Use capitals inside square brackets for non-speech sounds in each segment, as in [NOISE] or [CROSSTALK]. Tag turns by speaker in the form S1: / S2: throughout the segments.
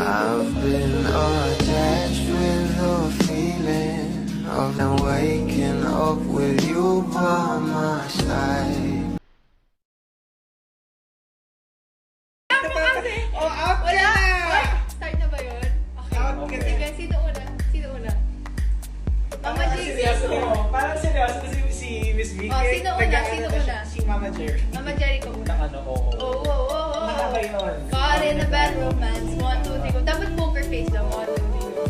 S1: I've been attached with the feeling of now waking up with you by my side.
S2: Oh, out ka
S3: Wala!
S2: na!
S3: Ay, Start na ba yun? Okay.
S2: Out ka
S3: Sige,
S2: na.
S3: sino una? Sino una? Mama J.
S2: seryoso mo. Parang seryoso si, si Miss Vicky.
S3: Oh, sino una? Sino una?
S2: Si Mama Jerry.
S3: Mama Jerry ko una.
S4: ano, oo.
S3: Oh, oh, oh, oh.
S2: Nakaka yun.
S3: Caught in a bad romance. One, two, three, go. Dapat poker face lang. One, two, three, go.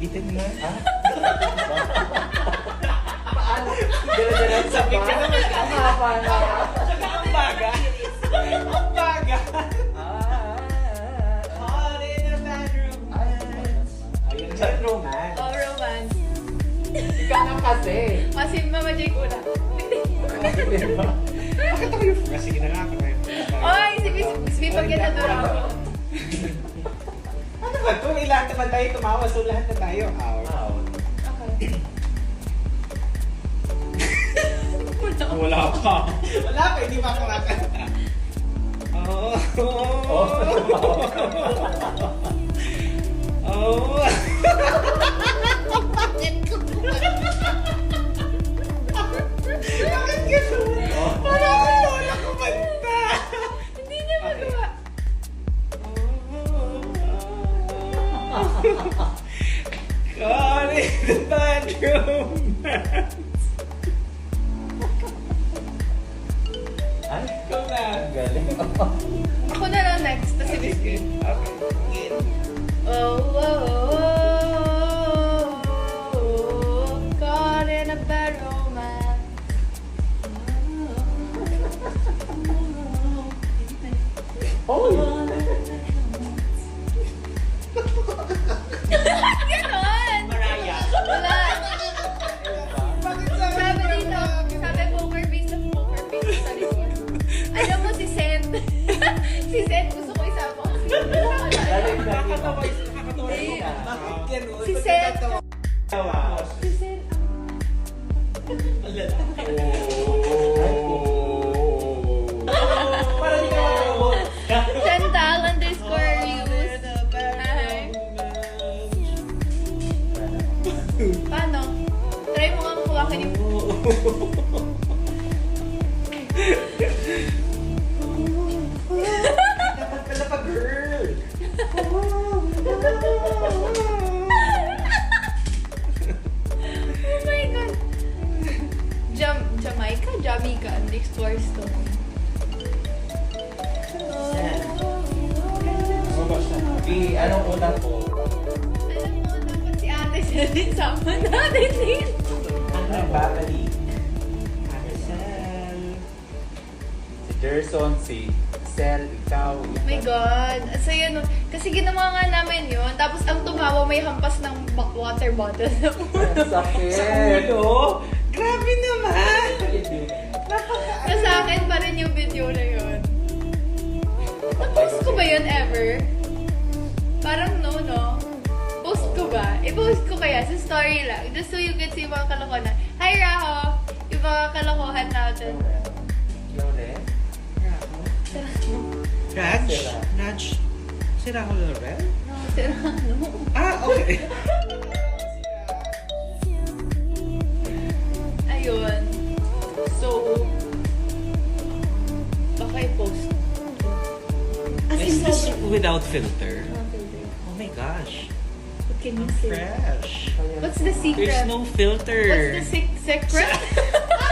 S2: Bitin mo. Ah? [LAUGHS]
S4: Dala-dala sa
S2: naman.
S4: Ang haba na.
S2: Saka ang baga. Ang baga. Caught in a bad romance. Ayun, bad.
S3: Oh, romance.
S4: Kasi.
S3: Kasi Mama J ko una.
S2: Bakit ako yung na yung first.
S3: Oy, si Miss Miss B, pag yan na ako.
S2: Ano ba ito? May lahat naman tayo tumawa, so lahat na tayo out.
S3: Okay. [LAUGHS] Wala.
S2: Pa. Wala pa, hindi pa ako nakakanta. [LAUGHS] Oh. [LAUGHS] Oh. Bakit ko?
S4: Ay,
S2: Ikaw na.
S4: galing.
S3: Ako na lang next. Tapos si Miss B.
S2: Okay.
S3: Oh, oh, oh, oh, caught in a bad romance.
S4: Oh!
S3: Ganon! Hindi. Si?
S2: Tawa.
S3: Si Sent.
S2: Ang lalaki. Para di ka makamot.
S3: Chantal underscore use. Hi. Paano? Try mo nga yung...
S2: Dapat
S3: Jamaica? Jamaica. Next words to.
S4: Di, anong una po?
S3: Alam mo, dapat si ate siya din sama natin din.
S4: Ano ba, Kali?
S2: Marcel.
S4: Si Gerson, si Sel, ikaw.
S3: Oh my God. Ang saya. Kasi ginawa nga namin yun. Tapos ang tumawa may hampas ng ba- water bottle sa ulo.
S4: Ang sakit. [LAUGHS]
S2: Sa ulo? Grabe naman!
S3: Na sa akin pa rin yung video na yun. Na-post ko ba yun ever? Parang no, no? Post ko ba? I-post ko kaya sa story lang. Just so you can see mga kalokohan. Hi, Raho! Yung mga kalokohan natin.
S4: Lauren?
S2: Raj?
S4: Sira.
S2: Raj? Sira ko Laurel?
S3: No, sira, no.
S2: Ah, okay.
S3: Ayun. So,
S2: without filter? Oh my gosh.
S3: What can you say?
S2: Fresh.
S3: What's the secret?
S2: There's no filter.
S3: What's the sec- secret?
S2: secret? [LAUGHS] [LAUGHS]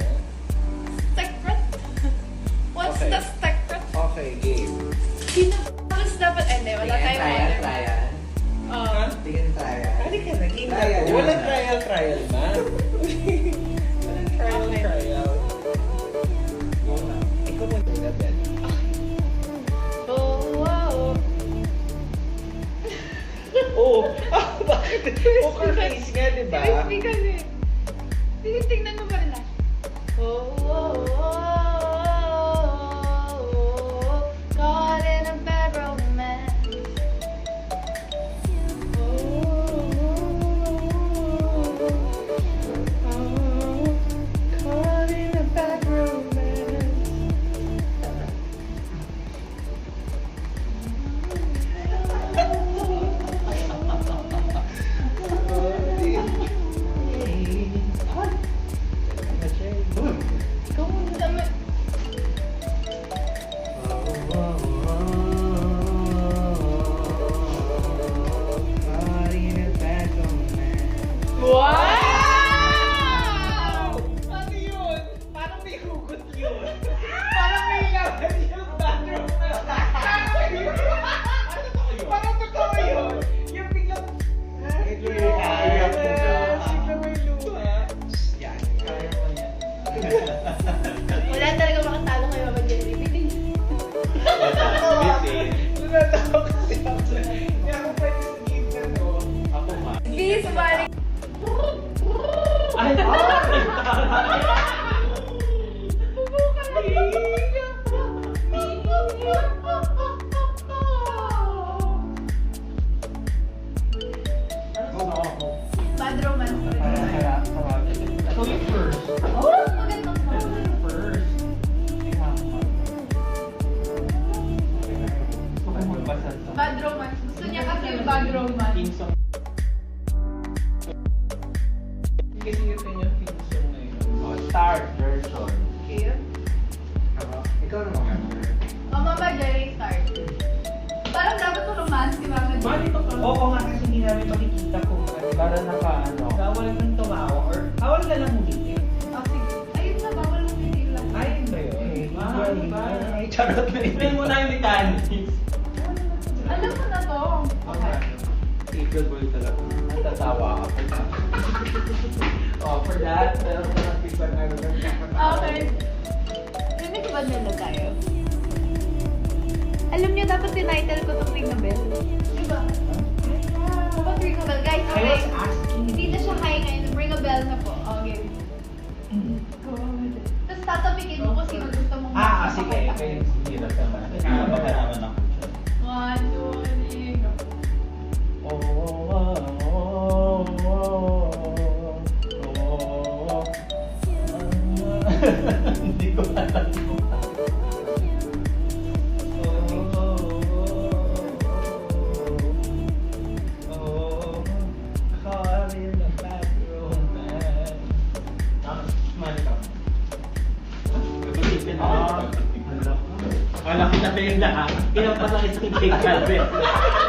S4: Poker face nga, di ba?
S3: Kasi.
S4: Nunatawa kasi ako. Hindi ako pwede sa game na to.
S2: Ako ma.
S3: Di, sumali.
S2: Ay,
S3: Bad romance
S2: yung first.
S3: Oh, romance, di ba? Mama Jerry?
S4: Oo nga kasi hindi namin makikita kung ano.
S2: Para naka ano.
S4: Bawal kang tumawa or bawal ka lang umiti.
S3: Oh, sige. Ayun na, bawal hindi lang.
S4: Ayun ba yun?
S2: Ah, iba.
S4: Ay, charot na ito.
S2: Explain mo na yung mechanics.
S3: Alam mo na to. Okay.
S2: Equal boy talaga. Natatawa pa na. [LAUGHS] oh, for that, meron ka ng feedback na
S3: Okay. Rinig ba nila tayo? Alam niyo, dapat tinitle ko itong Ring the Bell. Dapat Ring Bell. Guys, okay. Hindi na siya high ngayon. Ring a bell na po. Okay. Tapos tatapikin mo kung sino gusto mong
S4: Ah, ah, sige. Okay.
S2: Hirap naman. Baka na yung lahat. Pinapasa isang cake